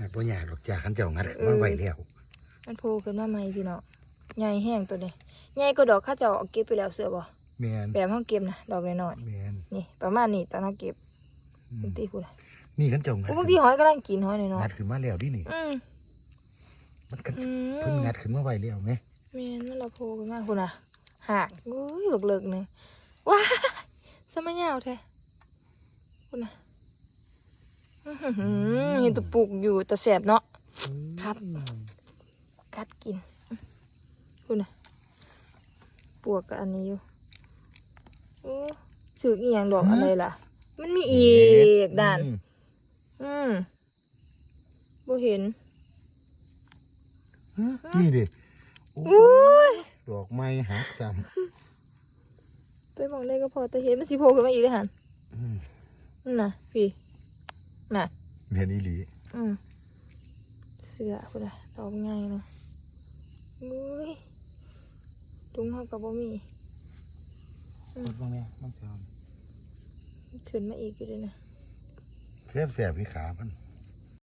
งัดบ่ยากหรอกจ้าขันเจ้างัดขึ้นมาไว้แล้วมันโผล่ขึ้นมาใหม่พี่น้องใหญ่แห้งตัวนี้ใหญ่ก็ดอกข้าเจ้าเอาเก็บไปแล้วเสือบ่แมนแบบห้องเก็บนะดอกน้อยแมนๆนี่ ประมาณนี้ตอนเราเก็บอืมบางทีพูดอะนี่ขันเจ้างัดโอ้บางทีหอยกำลังกินหอยน้อยงัดขึ้นมาแล้วดินี่ ๆอืมมันกันอืมเพิ่นงัดขึ้นมาไว้แล้วไหมแม่นนั่นเราโผล่ขึ้นมาคุณอะหักอุ้ยเลิกๆหนึงว้ายสมัยยาวแท้คุณอะอื้อหือ เห็นตัวปลูกอยู่แต่แสบเนาะครับกัดกินคุณน่ะปวกกับอันนี้อยู่โอ้ถืออีหยังดอกอะไรล่ะ มันมีอีกด่าน อืมอืมบ่เห็นฮะนี่ดิโอ้อุ้ยดอกไม้หักซ้ไปมองได้ก็พอแต่เห็นมันสิโผล่ขึ้นมาอีกเลยหันำอืมนั่นน่ะพี่ น่ะเรียนอีหลีอืมเสือคุณน่ะดอกง่ายเนาะอุ้ยถุงเฮากับบ่มีกดบ้างไหมน้องเจ้าขึ้นมาอีกอยู่เลยนะแสบแสบที่ขามัน